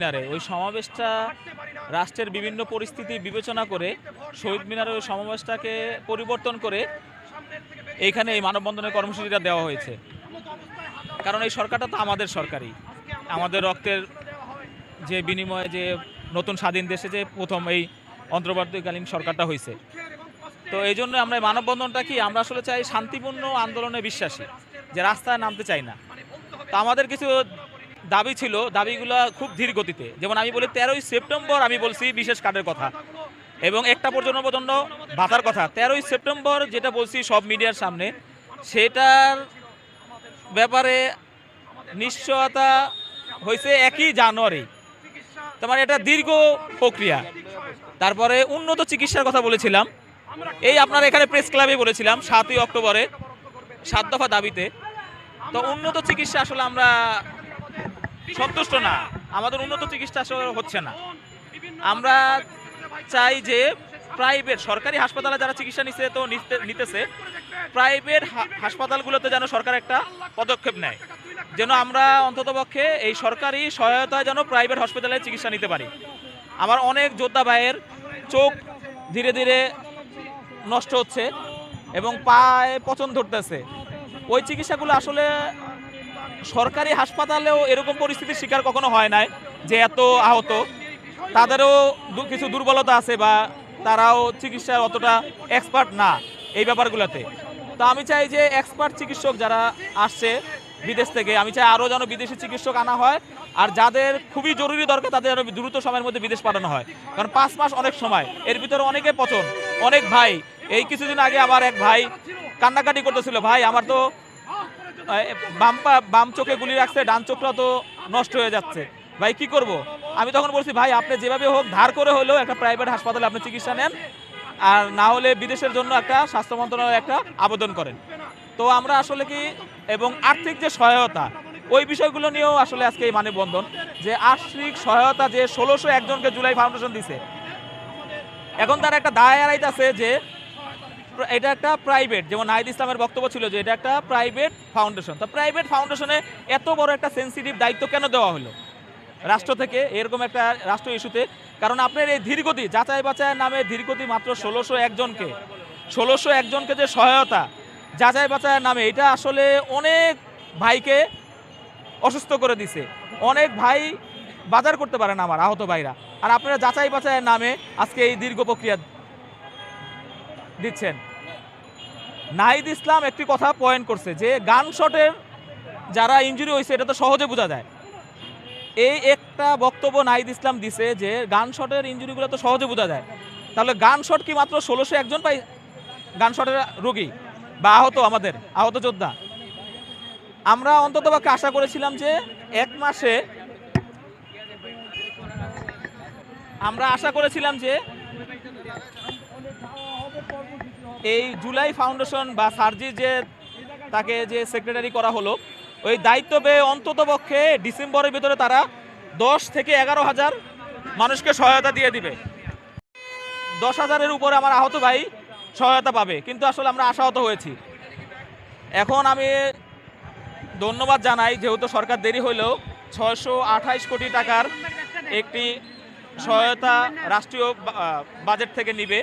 মিনারে। ওই সমাবেশটা রাষ্ট্রের বিভিন্ন পরিস্থিতি বিবেচনা করে শহীদ মিনারের ওই সমাবেশটাকে পরিবর্তন করে এইখানে এই মানববন্ধনের কর্মসূচিটা দেওয়া হয়েছে। কারণ এই সরকারটা তো আমাদের সরকারই। আমাদের রক্তের যে বিনিময়ে যে নতুন স্বাধীন দেশে যে প্রথম এই অন্তর্বর্তীকালীন সরকারটা হয়েছে। তো এই জন্য আমরা এই মানববন্ধনটা কি, আমরা আসলে চাই শান্তিপূর্ণ আন্দোলনে বিশ্বাসী, যে রাস্তায় নামতে চাই না। তো আমাদের কিছু দাবি ছিল, দাবিগুলো খুব ধীর গতিতে। যেমন আমি বলি, তেরোই সেপ্টেম্বর আমি বলছি বিশেষ কার্ডের কথা। এবং একটা পর্যন্ত পর্যন্ত ভাতার কথা, তেরোই সেপ্টেম্বর যেটা বলছি সব মিডিয়ার সামনে, সেটার ব্যাপারে নিশ্চয়তা হয়েছে একই জানুয়ারি। তোমার এটা দীর্ঘ প্রক্রিয়া। তারপরে উন্নত চিকিৎসার কথা বলেছিলাম। এই আপনার এখানে প্রেস ক্লাবে বলেছিলাম, সাতই অক্টোবরে, সাত দফা দাবিতে। তো উন্নত চিকিৎসা আসলে আমরা সন্তুষ্ট না। আমাদের উন্নত চিকিৎসা হচ্ছে না। আমরা চাই যে প্রাইভেট সরকারি হাসপাতালে যারা চিকিৎসা নিচ্ছে তো নিতে- নিতেছে প্রাইভেট হাসপাতালগুলোতে যেন সরকার একটা পদক্ষেপ নেয়। যেন আমরা অন্ততপক্ষে এই সরকারি সহায়তায় যেন প্রাইভেট হসপিটালে চিকিৎসা নিতে পারি। আমার অনেক যোদ্ধা ভাইয়ের চোখ ধীরে ধীরে নষ্ট হচ্ছে এবং পায়ে পচন ধরতেছে। ওই চিকিৎসাগুলো আসলে সরকারি হাসপাতালেও এরকম পরিস্থিতির শিকার কখনো হয় নাই যে এত আহত। তাদেরও কিছু দুর্বলতা আছে বা তারাও চিকিৎসার অতটা এক্সপার্ট না এই ব্যাপারগুলোতে। তো আমি চাই যে এক্সপার্ট চিকিৎসক যারা আসছে বিদেশ থেকে, আমি চাই আরও যেন বিদেশি চিকিৎসক আনা হয় আর যাদের খুবই জরুরি দরকার তাদের যেন দ্রুত সময়ের মধ্যে বিদেশ পাঠানো হয়। কারণ পাঁচ মাস অনেক সময়, এর ভিতরে অনেকে পচন, অনেক ভাই। এই কিছুদিন আগে আমার এক ভাই কান্নাকাটি করতেছিল, ভাই, আমার তো বাম পা- বাম চোখে গুলি রাখছে, ডান চোখটা তো নষ্ট হয়ে যাচ্ছে। ভাই, কি করব? আমি তখন বলছি, ভাই, আপনি যেভাবে হোক, ধার করে হলেও একটা প্রাইভেট হাসপাতালে আপনি চিকিৎসা নেন। আর না হলে বিদেশের জন্য একটা স্বাস্থ্য মন্ত্রণালয়ে একটা আবেদন করেন। তো আমরা আসলে কি, এবং আর্থিক যে সহায়তা, ওই বিষয়গুলো নিয়েও আসলে আজকে এই মানববন্ধন, যে আর্থিক সহায়তা যে ষোলোশো একজনকে জুলাই ফাউন্ডেশন দিছে। এখন তার একটা দায় এড়াইতেছে যে প্র- এটা একটা প্রাইভেট যেমন নাহিদ ইসলামের বক্তব্য ছিল যে এটা একটা প্রাইভেট ফাউন্ডেশন তো প্রাইভেট ফাউন্ডেশনে এত বড় একটা সেন্সিটিভ দায়িত্ব কেন দেওয়া হলো? রাষ্ট্র থেকে এরকম একটা রাষ্ট্র ইস্যুতে কারণ আপনার এই ধীরগতি, যাচাই বাছাইয়ের নামে ধীরগতি মাত্র ষোলোশো একজনকে ষোলোশো একজনকে যে সহায়তা, যাচাই বাছাইয়ের নামে, এটা আসলে অনেক ভাইকে অসুস্থ করে দিছে। অনেক ভাই বাজার করতে পারে না আমার আহত ভাইরা। আর আপনারা যাচাই বাছাইয়ের নামে আজকে এই দীর্ঘ প্রক্রিয়া দিচ্ছেন। নাহিদ ইসলাম একটি কথা পয়েন্ট করছে যে, গান শটের যারা ইঞ্জুরি হয়েছে এটা তো সহজে বোঝা যায়। এই একটা বক্তব্য নাহিদ ইসলাম দিছে যে, গান শটের ইঞ্জুরিগুলো তো সহজে বোঝা যায়। তাহলে গান শট কি মাত্র ষোলোশো একজন পাই গান শটের রোগী? বা আহত আমাদের, আহত যোদ্ধা। আমরা অন্তত আশা করেছিলাম যে, এক মাসে আমরা আশা করেছিলাম যে এই জুলাই ফাউন্ডেশন বা সার্জি যে তাকে যে সেক্রেটারি করা হলো, ওই দায়িত্ব পেয়ে অন্তত পক্ষে ডিসেম্বরের ভিতরে তারা দশ থেকে এগারো হাজার মানুষকে সহায়তা দিয়ে দিবে। দশ হাজারের উপরে আমার আহত ভাই সহায়তা পাবে, কিন্তু আসলে আমরা আশাহত হয়েছি। এখন আমি ধন্যবাদ জানাই, যেহেতু সরকার দেরি হলেও ছয়শো আঠাইশ কোটি টাকার একটি সহায়তা রাষ্ট্রীয় বাজেট থেকে নিবে।